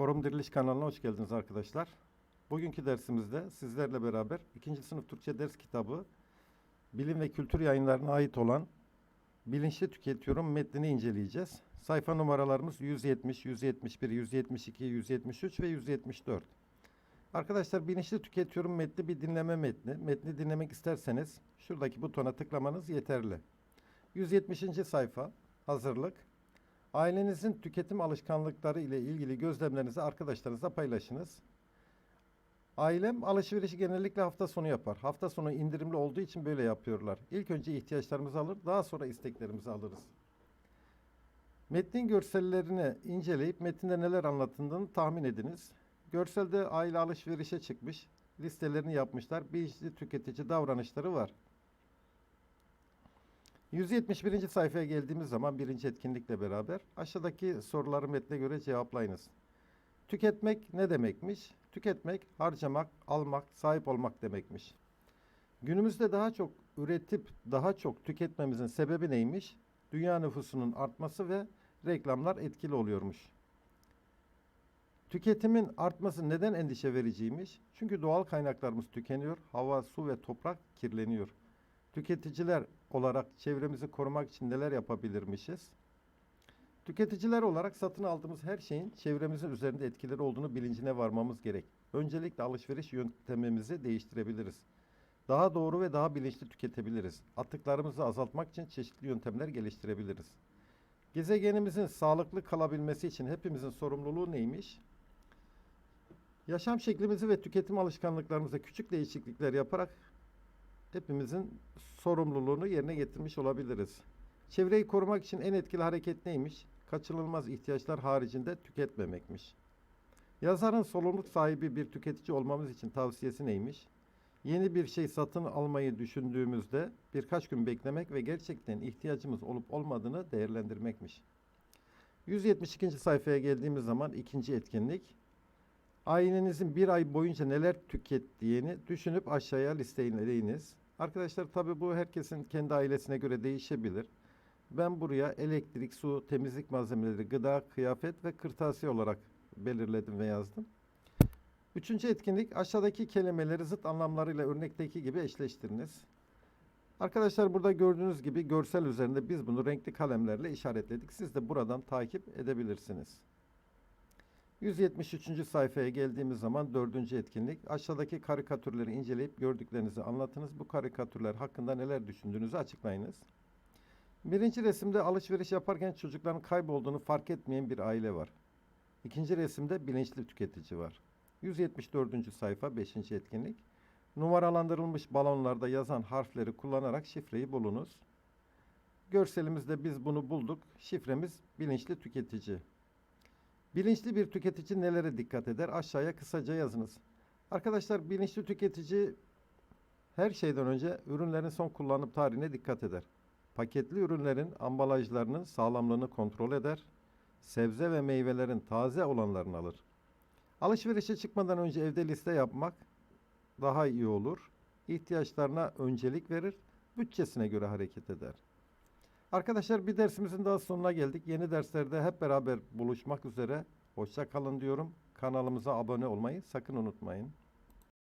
Forum Diriliş kanalına hoş geldiniz arkadaşlar. Bugünkü dersimizde sizlerle beraber 2. sınıf Türkçe ders kitabı bilim ve kültür yayınlarına ait olan Bilinçli Tüketiyorum metnini inceleyeceğiz. Sayfa numaralarımız 170, 171, 172, 173 ve 174. Arkadaşlar Bilinçli Tüketiyorum metni bir dinleme metni. Metni dinlemek isterseniz şuradaki butona tıklamanız yeterli. 170. sayfa hazırlık. Ailenizin tüketim alışkanlıkları ile ilgili gözlemlerinizi arkadaşlarınızla paylaşınız. Ailem alışverişi genellikle hafta sonu yapar. Hafta sonu indirimli olduğu için böyle yapıyorlar. İlk önce ihtiyaçlarımızı alır, daha sonra isteklerimizi alırız. Metnin görsellerini inceleyip metinde neler anlatıldığını tahmin ediniz. Görselde aile alışverişe çıkmış, listelerini yapmışlar. Bilinçli tüketici davranışları var. 171. sayfaya geldiğimiz zaman birinci etkinlikle beraber aşağıdaki soruları metne göre cevaplayınız. Tüketmek ne demekmiş? Tüketmek, harcamak, almak, sahip olmak demekmiş. Günümüzde daha çok üretip daha çok tüketmemizin sebebi neymiş? Dünya nüfusunun artması ve reklamlar etkili oluyormuş. Tüketimin artması neden endişe vericiymiş? Çünkü doğal kaynaklarımız tükeniyor, hava, su ve toprak kirleniyor. Tüketiciler olarak çevremizi korumak için neler yapabilirmişiz? Tüketiciler olarak satın aldığımız her şeyin çevremizin üzerinde etkileri olduğunu bilincine varmamız gerek. Öncelikle alışveriş yöntemimizi değiştirebiliriz. Daha doğru ve daha bilinçli tüketebiliriz. Atıklarımızı azaltmak için çeşitli yöntemler geliştirebiliriz. Gezegenimizin sağlıklı kalabilmesi için hepimizin sorumluluğu neymiş? Yaşam şeklimizi ve tüketim alışkanlıklarımızda küçük değişiklikler yaparak hepimizin sorumluluğunu yerine getirmiş olabiliriz. Çevreyi korumak için en etkili hareket neymiş? Kaçınılmaz ihtiyaçlar haricinde tüketmemekmiş. Yazarın sorumluluk sahibi bir tüketici olmamız için tavsiyesi neymiş? Yeni bir şey satın almayı düşündüğümüzde birkaç gün beklemek ve gerçekten ihtiyacımız olup olmadığını değerlendirmekmiş. 172. sayfaya geldiğimiz zaman ikinci etkinlik. Ailenizin bir ay boyunca neler tükettiğini düşünüp aşağıya listeleyiniz. Arkadaşlar tabi bu herkesin kendi ailesine göre değişebilir. Ben buraya elektrik, su, temizlik malzemeleri, gıda, kıyafet ve kırtasiye olarak belirledim ve yazdım. Üçüncü etkinlik aşağıdaki kelimeleri zıt anlamlarıyla örnekteki gibi eşleştiriniz. Arkadaşlar burada gördüğünüz gibi görsel üzerinde biz bunu renkli kalemlerle işaretledik. Siz de buradan takip edebilirsiniz. 173. sayfaya geldiğimiz zaman dördüncü etkinlik. Aşağıdaki karikatürleri inceleyip gördüklerinizi anlatınız. Bu karikatürler hakkında neler düşündüğünüzü açıklayınız. Birinci resimde alışveriş yaparken çocukların kaybolduğunu fark etmeyen bir aile var. İkinci resimde bilinçli tüketici var. 174. sayfa 5. etkinlik. Numaralandırılmış balonlarda yazan harfleri kullanarak şifreyi bulunuz. Görselimizde biz bunu bulduk. Şifremiz bilinçli tüketici. Bilinçli bir tüketici nelere dikkat eder? Aşağıya kısaca yazınız. Arkadaşlar bilinçli tüketici her şeyden önce ürünlerin son kullanım tarihine dikkat eder. Paketli ürünlerin ambalajlarının sağlamlığını kontrol eder. Sebze ve meyvelerin taze olanlarını alır. Alışverişe çıkmadan önce evde liste yapmak daha iyi olur. İhtiyaçlarına öncelik verir. Bütçesine göre hareket eder. Arkadaşlar bir dersimizin daha sonuna geldik. Yeni derslerde hep beraber buluşmak üzere. Hoşça kalın diyorum. Kanalımıza abone olmayı sakın unutmayın.